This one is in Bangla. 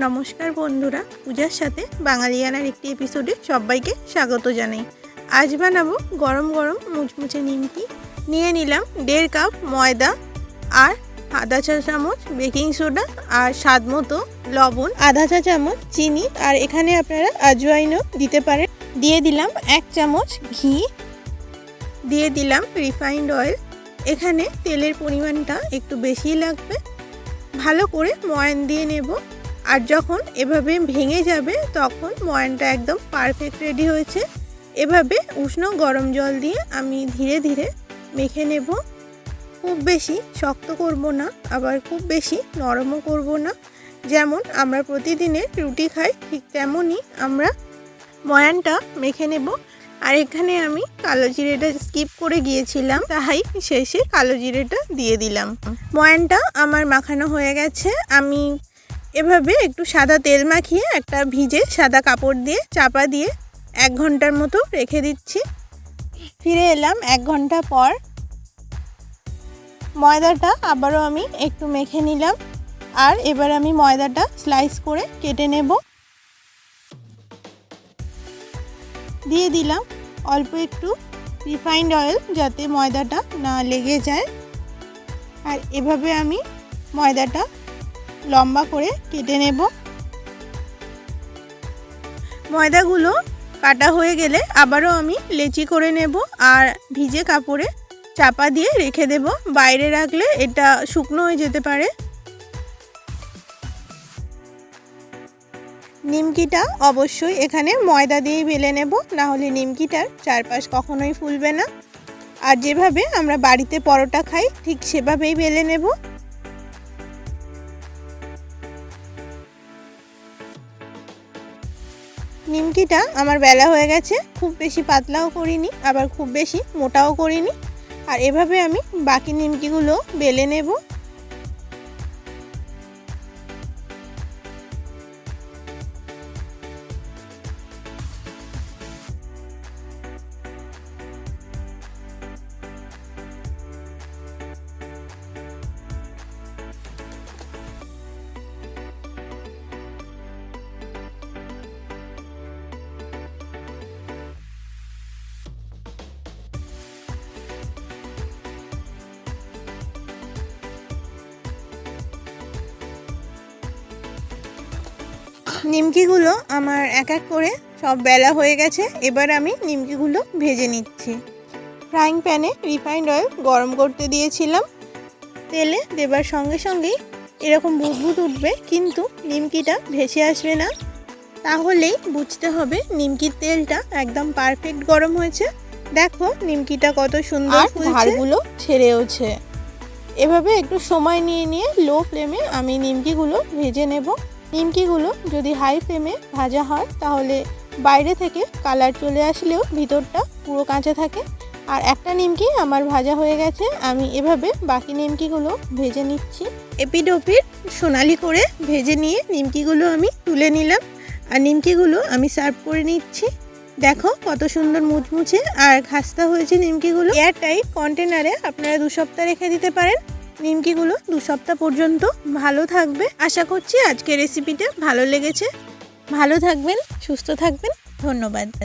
নমস্কার বন্ধুরা, পূজার সাথে বাঙালিয়ানার একটি এপিসোডে সবাইকে স্বাগত জানাই। আজ বানাবো গরম গরম মুচমুচে নিমকি। নিয়ে নিলাম দেড় কাপ ময়দা আর আধা চা চামচ বেকিং সোডা আর স্বাদ মতো লবণ, আধা চা চামচ চিনি আর এখানে আপনারা আজওয়াইনও দিতে পারেন। দিয়ে দিলাম এক চামচ ঘি। দিয়ে দিলাম রিফাইন্ড অয়েল এখানে তেলের পরিমাণটা একটু বেশিই লাগবে। ভালো করে ময়ান দিয়ে নেব। আর যখন এভাবে ভেঙে যাবে, তখন ময়ানটা একদম পারফেক্ট রেডি হয়েছে। এভাবে উষ্ণ গরম জল দিয়ে আমি ধীরে ধীরে মেখে নেব। খুব বেশি শক্ত করব না, আবার খুব বেশি নরমও করব না। যেমন আমরা প্রতিদিনের রুটি খাই, ঠিক তেমনই আমরা ময়ানটা মেখে নেব। আর এখানে আমি কালো জিরেটা স্কিপ করে গিয়েছিলাম, তাই শেষে কালো জিরেটা দিয়ে দিলাম। ময়ানটা আমার মাখানো হয়ে গেছে। আমি এভাবে একটু সাদা তেল মাখিয়ে একটা ভিজে সাদা কাপড় দিয়ে, চাপা দিয়ে এক ঘণ্টার মতো রেখে দিচ্ছি। ফিরে এলাম এক ঘণ্টা পর। ময়দাটা আবারও আমি একটু মেখে নিলাম আর এবার আমি ময়দাটা স্লাইস করে কেটে নেব। দিয়ে দিলাম অল্প একটু রিফাইন্ড অয়েল যাতে ময়দাটা না লেগে যায়। আর এভাবে আমি ময়দাটা লম্বা করে কেটে নেব। ময়দাগুলো কাটা হয়ে গেলে আবারও আমি লেচি করে নেব আর ভিজে কাপড়ে চাপা দিয়ে রেখে দেব। বাইরে রাখলে এটা শুকনো হয়ে যেতে পারে। নিমকিটা অবশ্যই এখানে ময়দা দিয়েই বেলে নেব না হলে নিমকিটার চারপাশ কখনোই ফুলবে না। আর যেভাবে আমরা বাড়িতে পরোটা খাই, ঠিক সেভাবেই বেলে নেব। নিমকিটা আমার বেলা হয়ে গেছে, খুব বেশি পাতলাও করিনি, আবার খুব বেশি মোটাও করিনি। আর এভাবে আমি বাকি নিমকিগুলো বেলে নেব। নিমকিগুলো আমার এক এক করে সব বেলা হয়ে গেছে এবার আমি নিমকিগুলো ভেজে নিচ্ছি। ফ্রাইং প্যানে রিফাইন্ড অয়েল গরম করতে দিয়েছিলাম। তেলে দেবার সঙ্গে সঙ্গেই এরকম বুদবুদ উঠবে কিন্তু নিমকিটা ভেসে আসবে না। তাহলেই বুঝতে হবে নিমকির তেলটা একদম পারফেক্ট গরম হয়েছে। দেখো নিমকিটা কত সুন্দর ধারগুলো ছেড়েওছে। এভাবে একটু সময় নিয়ে নিয়ে লো ফ্লেমে আমি নিমকিগুলো ভেজে নেব। নিমকিগুলো যদি হাই ফ্লেমে ভাজা হয়, তাহলে বাইরে থেকে কালার চলে আসলেও ভিতরটা পুরো কাঁচা থাকে। আর একটা নিমকি আমার ভাজা হয়ে গেছে, আমি এভাবে বাকি নিমকিগুলো ভেজে নিচ্ছি। এপিড ওপিড সোনালি করে ভেজে নিয়ে নিমকিগুলো আমি তুলে নিলাম, আর নিমকিগুলো আমি সার্ভ করে নিচ্ছি। দেখো কত সুন্দর মুচমুচে আর খাস্তা হয়েছে নিমকিগুলো। এয়ার টাইট কন্টেনারে আপনারা দু সপ্তাহ রেখে দিতে পারেন। নিমকিগুলো দু সপ্তাহ পর্যন্ত ভালো থাকবে। আশা করছি আজকের রেসিপিটা ভালো লেগেছে। ভালো থাকবেন, সুস্থ থাকবেন। ধন্যবাদ।